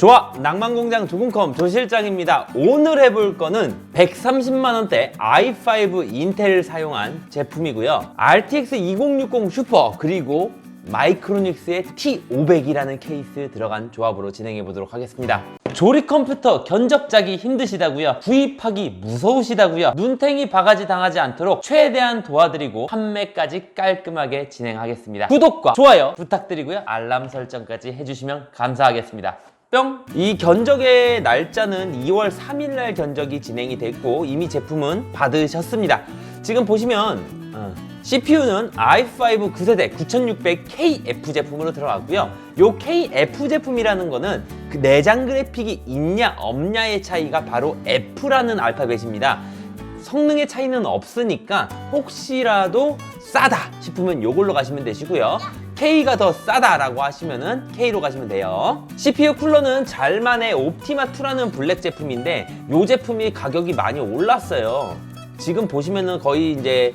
좋아 낭만공장 조금컴 조실장입니다. 오늘 해볼 거는 130만원대 i5 인텔 사용한 제품이고요. RTX 2060 슈퍼 그리고 마이크로닉스의 T500이라는 케이스 들어간 조합으로 진행해 보도록 하겠습니다. 조립 컴퓨터 견적자기 힘드시다고요? 구입하기 무서우시다고요? 눈탱이 바가지 당하지 않도록 최대한 도와드리고 판매까지 깔끔하게 진행하겠습니다. 구독과 좋아요 부탁드리고요. 알람 설정까지 해주시면 감사하겠습니다 뿅! 이 견적의 날짜는 2월 3일 날 견적이 진행이 됐고 이미 제품은 받으셨습니다. 지금 보시면 어, CPU는 i5 9세대 9600KF 제품으로 들어갔고요. 요 KF 제품이라는 거는 그 내장 그래픽이 있냐 없냐의 차이가 바로 F라는 알파벳입니다. 성능의 차이는 없으니까 혹시라도 싸다 싶으면 요걸로 가시면 되시고요. K가 더 싸다라고 하시면은 K로 가시면 돼요. CPU 쿨러는 잘만의 옵티마2라는 블랙 제품인데 요 제품이 가격이 많이 올랐어요. 지금 보시면은 거의 이제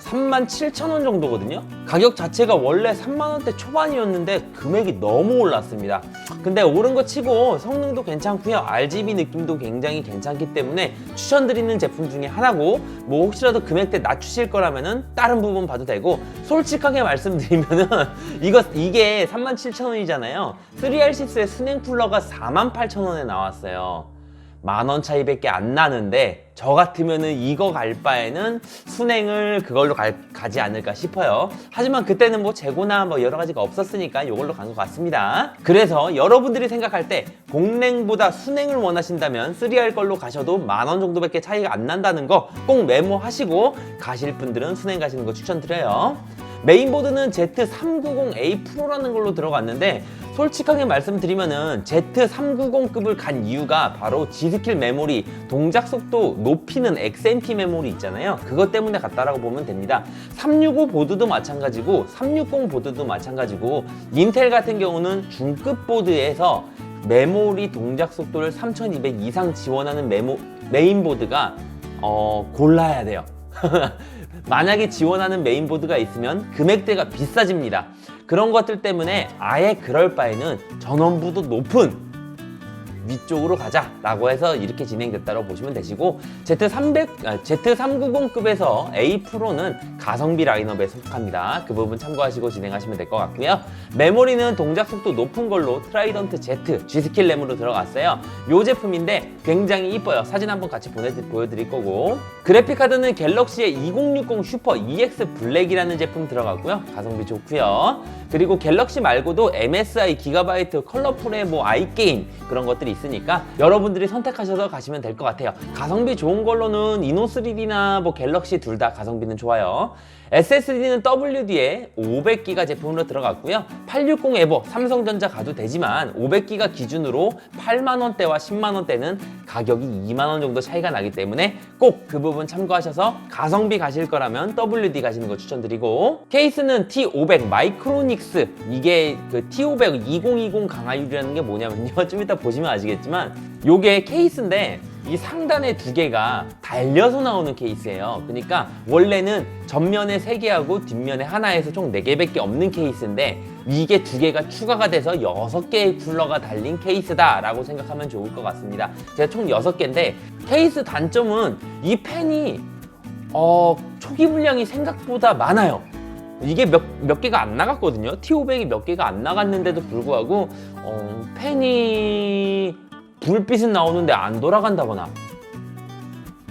37,000원 정도거든요. 가격 자체가 원래 3만원대 초반이었는데 금액이 너무 올랐습니다. 근데 오른 거 치고 성능도 괜찮고요. RGB 느낌도 굉장히 괜찮기 때문에 추천드리는 제품 중에 하나고 뭐 혹시라도 금액대 낮추실 거라면 은 다른 부분 봐도 되고 솔직하게 말씀드리면 은 이거 이게 37,000원이잖아요. 3R6의 순행 쿨러가 48,000원에 나왔어요. 만 원 차이밖에 안 나는데 저 같으면은 이거 갈 바에는 순행을 그걸로 갈- 가지 않을까 싶어요. 하지만 그때는 뭐 재고나 뭐 여러 가지가 없었으니까 이걸로 간 것 같습니다. 그래서 여러분들이 생각할 때 공랭보다 순행을 원하신다면 3R 걸로 가셔도 만 원 정도밖에 차이가 안 난다는 거 꼭 메모하시고 가실 분들은 순행 가시는 거 추천드려요. 메인보드는 Z390A 프로라는 걸로 들어갔는데 솔직하게 말씀드리면은 Z390급을 간 이유가 바로 G스킬 메모리 동작 속도 높이는 XMP 메모리 있잖아요. 그것 때문에 갔다라고 보면 됩니다. 365 보드도 마찬가지고 360 보드도 마찬가지고 인텔 같은 경우는 중급 보드에서 메모리 동작 속도를 3200 이상 지원하는 메모, 메인보드가 어, 골라야 돼요 만약에 지원하는 메인보드가 있으면 금액대가 비싸집니다. 그런 것들 때문에 아예 그럴 바에는 전원부도 높은 위쪽으로 가자라고 해서 이렇게 진행됐다고 보시면 되시고 Z300, 아, Z390급에서 A 프로는 가성비 라인업에 속합니다. 그 부분 참고하시고 진행하시면 될 것 같고요. 메모리는 동작 속도 높은 걸로 트라이던트 Z G스킬 램으로 들어갔어요. 이 제품인데 굉장히 이뻐요. 사진 한번 같이 보내, 보여드릴 거고 그래픽 카드는 갤럭시의 2060 슈퍼 EX 블랙이라는 제품 들어갔고요. 가성비 좋고요. 그리고 갤럭시 말고도 MSI 기가바이트 컬러풀의 뭐 아이게임 그런 것들이 있 으니까 여러분들이 선택하셔서 가시면 될 것 같아요. 가성비 좋은 걸로는 이노3D나 뭐 갤럭시 둘 다 가성비는 좋아요. SSD는 WD에 500기가 제품으로 들어갔고요. 860 에버 삼성전자 가도 되지만 500기가 기준으로 8만 원대와 10만 원대는 가격이 2만 원 정도 차이가 나기 때문에 꼭 그 부분 참고하셔서 가성비 가실 거라면 WD 가시는 거 추천드리고 케이스는 T500 마이크로닉스 이게 그 T500 2020 강화율이라는 게 뭐냐면요. 좀 이따 보시면 아시겠지만 요게 케이스인데 이 상단에 두 개가 달려서 나오는 케이스예요. 그러니까 원래는 전면에 세 개하고 뒷면에 하나에서 총 네 개밖에 없는 케이스인데 이게 두 개가 추가가 돼서 여섯 개의 쿨러가 달린 케이스다라고 생각하면 좋을 것 같습니다. 제가 총 여섯 개인데 케이스 단점은 이 펜이 어, 초기 분량이 생각보다 많아요. 이게 몇, 몇 개가 안 나갔거든요. T500이 몇 개가 안 나갔는데도 불구하고 어, 펜이 불빛은 나오는데 안 돌아간다거나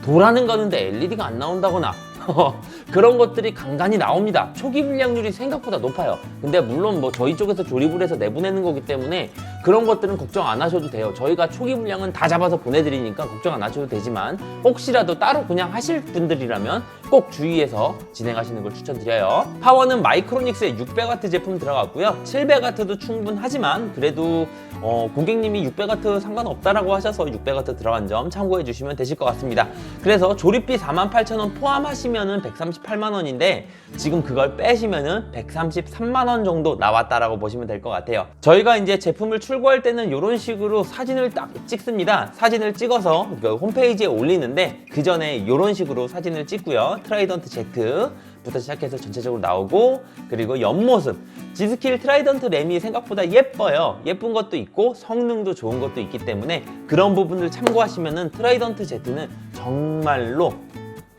도라는 가는데 LED가 안 나온다거나 그런 것들이 간간히 나옵니다. 초기 불량률이 생각보다 높아요. 근데 물론 뭐 저희 쪽에서 조립을 해서 내보내는 거기 때문에 그런 것들은 걱정 안 하셔도 돼요. 저희가 초기 불량은 다 잡아서 보내드리니까 걱정 안 하셔도 되지만 혹시라도 따로 그냥 하실 분들이라면 꼭 주의해서 진행하시는 걸 추천드려요. 파워는 마이크로닉스의 600W 제품 들어갔고요. 700W도 충분하지만 그래도 어, 고객님이 600W 상관없다라고 하셔서 600W 들어간 점 참고해 주시면 되실 것 같습니다. 그래서 조립비 48,000원 포함하시면은 138만 원인데 지금 그걸 빼시면은 133만 원 정도 나왔다라고 보시면 될 것 같아요. 저희가 이제 제품을 출고할 때는 이런 식으로 사진을 딱 찍습니다. 사진을 찍어서 그 홈페이지에 올리는데 그 전에 이런 식으로 사진을 찍고요. 트라이던트 Z 부터 시작해서 전체적으로 나오고 그리고 옆모습. G스킬 트라이던트 램이 생각보다 예뻐요. 예쁜 것도 있고 성능도 좋은 것도 있기 때문에 그런 부분을 참고하시면은 트라이던트 Z는 정말로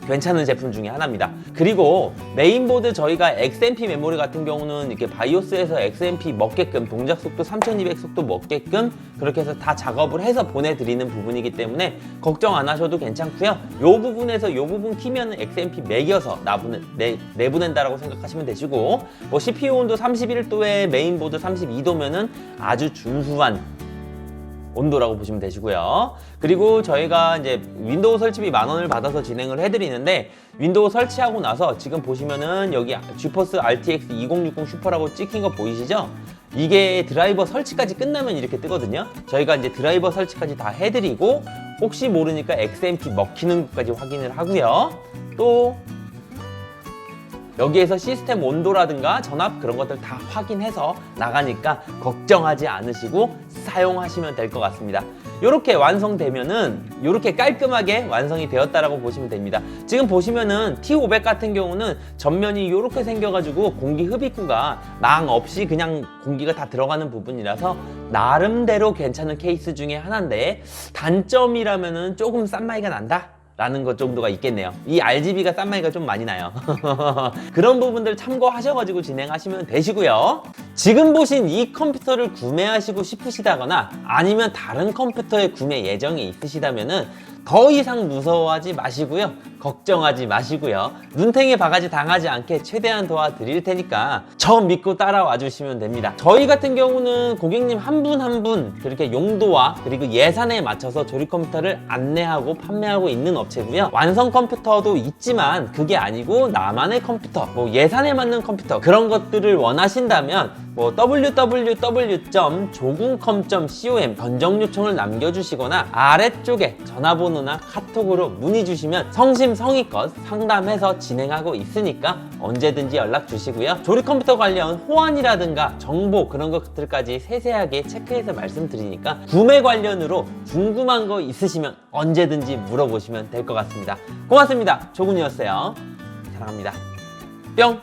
괜찮은 제품 중에 하나입니다. 그리고 메인보드 저희가 XMP 메모리 같은 경우는 이렇게 바이오스에서 XMP 먹게끔 동작 속도 3200 속도 먹게끔 그렇게 해서 다 작업을 해서 보내드리는 부분이기 때문에 걱정 안 하셔도 괜찮고요. 요 부분에서 요 부분 키면은 XMP 매겨서 나보내, 내, 내보낸다라고 생각하시면 되시고 뭐 CPU 온도 31도에 메인보드 32도면은 아주 준수한 온도라고 보시면 되시고요. 그리고 저희가 이제 윈도우 설치비 만 원을 받아서 진행을 해드리는데 윈도우 설치하고 나서 지금 보시면은 여기 GeForce RTX 2060 슈퍼라고 찍힌 거 보이시죠? 이게 드라이버 설치까지 끝나면 이렇게 뜨거든요. 저희가 이제 드라이버 설치까지 다 해드리고 혹시 모르니까 XMP 먹히는 것까지 확인을 하고요. 또 여기에서 시스템 온도라든가 전압 그런 것들 다 확인해서 나가니까 걱정하지 않으시고 사용하시면 될 것 같습니다. 이렇게 완성되면은 이렇게 깔끔하게 완성이 되었다라고 보시면 됩니다. 지금 보시면은 T500 같은 경우는 전면이 이렇게 생겨가지고 공기 흡입구가 낭 없이 그냥 공기가 다 들어가는 부분이라서 나름대로 괜찮은 케이스 중에 하나인데 단점이라면은 조금 싼 마이가 난다. 라는 것 정도가 있겠네요. 이 RGB가 싼 마이가 좀 많이 나요. 그런 부분들 참고하셔가지고 진행하시면 되시고요. 지금 보신 이 컴퓨터를 구매하시고 싶으시다거나 아니면 다른 컴퓨터의 구매 예정이 있으시다면 은더 이상 무서워하지 마시고요. 걱정하지 마시고요. 눈탱이 바가지 당하지 않게 최대한 도와드릴 테니까 저 믿고 따라와 주시면 됩니다. 저희 같은 경우는 고객님 한 분 한 분 그렇게 용도와 그리고 예산에 맞춰서 조립 컴퓨터를 안내하고 판매하고 있는 업체고요. 완성 컴퓨터도 있지만 그게 아니고 나만의 컴퓨터, 뭐 예산에 맞는 컴퓨터 그런 것들을 원하신다면 뭐 www.조궁com.com 변정 요청을 남겨주시거나 아래쪽에 전화번호나 카톡으로 문의 주시면 성심성의껏 상담해서 진행하고 있으니까 언제든지 연락 주시고요. 조립 컴퓨터 관련 호환이라든가 정보 그런 것들까지 세세하게 체크해서 말씀드리니까 구매 관련으로 궁금한 거 있으시면 언제든지 물어보시면 될 것 같습니다. 고맙습니다. 조군이었어요. 사랑합니다. 뿅!